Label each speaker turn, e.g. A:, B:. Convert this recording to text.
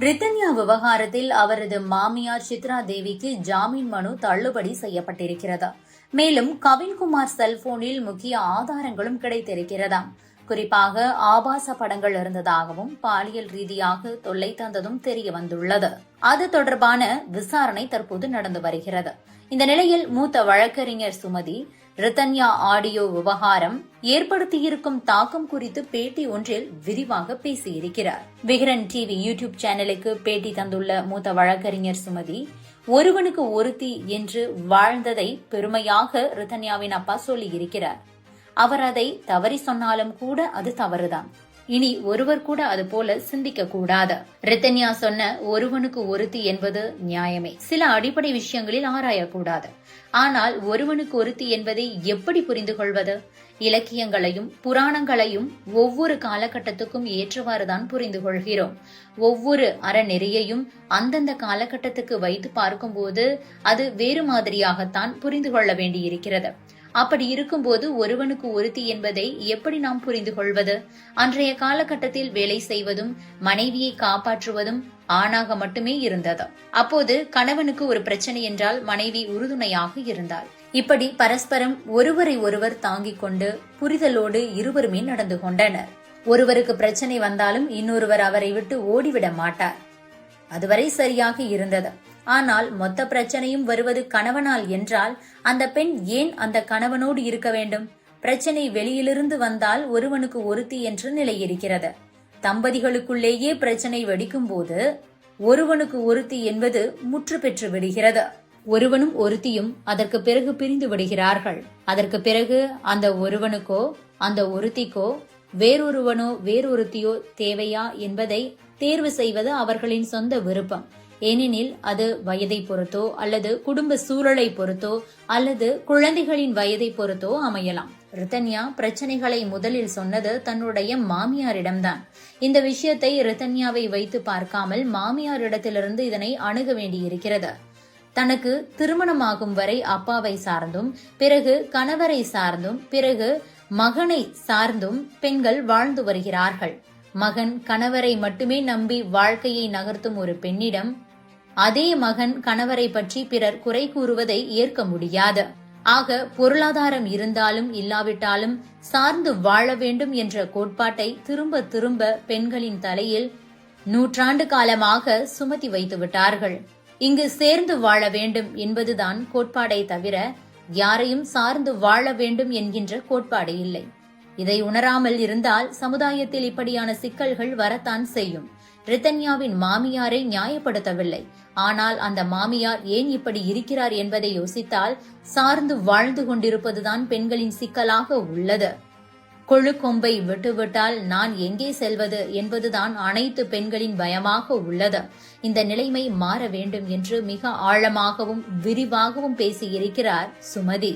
A: பிரிட்டன்யா விவகாரத்தில் அவரது மாமியார் சித்ரா தேவிக்கு ஜாமீன் மனு தள்ளுபடி செய்யப்பட்டிருக்கிறது. மேலும் கவின்குமார் செல்போனில் முக்கிய ஆதாரங்களும் கிடைத்திருக்கிறதாம். குறிப்பாக ஆபாச படங்கள் இருந்ததாகவும் பாலியல் ரீதியாக தொல்லை தந்ததும் தெரிய வந்துள்ளது. அது தொடர்பான விசாரணை தற்போது நடந்து வருகிறது. இந்த நிலையில் மூத்த வழக்கறிஞர் சுமதி ரித்தன்யா ஆடியோ விவகாரம் ஏற்படுத்தியிருக்கும் தாக்கம் குறித்து பேட்டி ஒன்றில் விரிவாக பேசியிருக்கிறார். விகரன் டிவி யூடியூப் சேனலுக்கு பேட்டி தந்துள்ள மூத்த வழக்கறிஞர் சுமதி ஒருவனுக்கு ஒருத்தி என்று வாழ்ந்ததை பெருமையாக ரித்தன்யாவின் அப்பா சொல்லியிருக்கிறார். அவர் அதை தவறி சொன்னாலும் கூட அது தவறுதான். இனி ஒருவர் கூட அது போல சிந்திக்க கூடாது ரித்தன்யா சொன்ன ஒருவனுக்கு ஒருத்தி என்பது நியாயமே. சில அடிப்படை விஷயங்களில் ஆராயக்கூடாது. ஆனால் ஒருவனுக்கு ஒருத்தி என்பதை எப்படி புரிந்து கொள்வது? இலக்கியங்களையும் புராணங்களையும் ஒவ்வொரு காலகட்டத்துக்கும் ஏற்றவாறுதான் புரிந்து கொள்கிறோம். ஒவ்வொரு அறநெறியையும் அந்தந்த காலகட்டத்துக்கு வைத்து பார்க்கும்போது அது வேறு மாதிரியாகத்தான் புரிந்து கொள்ள வேண்டியிருக்கிறது. அப்படி இருக்கும்போது ஒருவனுக்கு ஒருத்தி என்பதை எப்படி நாம் புரிந்து கொள்வது அன்றைய காலகட்டத்தில் வேலை செய்வதும் மனைவியை காப்பாற்றுவதும் ஆணாக மட்டுமே இருந்தது. அப்போது கணவனுக்கு ஒரு பிரச்சனை என்றால் மனைவி உறுதுணையாக இருந்தாள். இப்படி பரஸ்பரம் ஒருவரை ஒருவர் தாங்கிக் கொண்டு புரிதலோடு இருவருமே நடந்து கொண்டனர். ஒருவருக்கு பிரச்சனை வந்தாலும் இன்னொருவர் அவரை விட்டு ஓடிவிட மாட்டார். அதுவரை சரியாக இருந்தது. ஆனால் மொத்த பிரச்சனையும் வருவது கணவனால் என்றால் அந்த பெண் ஏன் அந்த கணவனோடு இருக்க வேண்டும்? பிரச்சனை வெளியிலிருந்து வந்தால் ஒருவனுக்கு ஒருத்தி என்ற நிலை இருக்கிறது தம்பதிகளுக்குள்ளேயே பிரச்சனை வெடிக்கும் போது ஒருவனுக்கு ஒருத்தி என்பது முற்று பெற்று விடுகிறது. ஒருவனும் ஒருத்தியும் அதற்கு பிறகு பிரிந்து விடுகிறார்கள். அதற்கு பிறகு அந்த ஒருவனுக்கோ அந்த ஒருத்திக்கோ வேறொருவனோ வேறொருத்தியோ தேவையா என்பதை தேர்வு செய்வது அவர்களின் சொந்த விருப்பம். ஏனெனில் அது வயதை பொறுத்தோ அல்லது குடும்ப சூழலை பொறுத்தோ அல்லது குழந்தைகளின் வயதை பொறுத்தோ அமையலாம். ரிதன்யா பிரச்சனைகளை முதலில் சொன்னது தன்னுடைய மாமியாரிடம்தான். இந்த விஷயத்தை ரிதன்யாவை வைத்து பார்க்காமல் மாமியாரிடத்திலிருந்து இதனை அணுக வேண்டியிருக்கிறது. தனக்கு திருமணமாகும் வரை அப்பாவை சார்ந்தும் பிறகு கணவரை சார்ந்தும் பிறகு மகனை சார்ந்தும் பெண்கள் வாழ்ந்து வருகிறார்கள். மகன் கணவரை மட்டுமே நம்பி வாழ்க்கையை நகர்த்தும் ஒரு பெண்ணிடம் அதே மகன் கணவரை பற்றி பிறர் குறை கூறுவதை ஏற்க முடியாது. ஆக பொருளாதாரம் இருந்தாலும் இல்லாவிட்டாலும் சார்ந்து வாழ வேண்டும் என்ற கோட்பாட்டை திரும்ப திரும்ப பெண்களின் தலையில் நூற்றாண்டு காலமாக சுமத்தி வைத்து விட்டார்கள். இங்கு சேர்ந்து வாழ வேண்டும் என்பதுதான் கோட்பாடை தவிர யாரையும் சார்ந்து வாழ வேண்டும் என்கின்ற கோட்பாடு இல்லை. இதை உணராமல் இருந்தால் சமுதாயத்தில் இப்படியான சிக்கல்கள் வரத்தான் செய்யும். ரித்தன்யாவின் மாமியாரை நியாயப்படுத்தவில்லை. ஆனால் அந்த மாமியார் ஏன் இப்படி இருக்கிறார் என்பதை யோசித்தால் சார்ந்து வாழ்ந்து கொண்டிருப்பதுதான் பெண்களின் சிக்கலாக உள்ளது. கொழுக்கொம்பை விட்டுவிட்டால் நான் எங்கே செல்வது என்பதுதான் அனைத்து பெண்களின் பயமாக உள்ளது. இந்த நிலைமை மாற வேண்டும் என்று மிக ஆழமாகவும் விரிவாகவும் பேசியிருக்கிறார் சுமதி.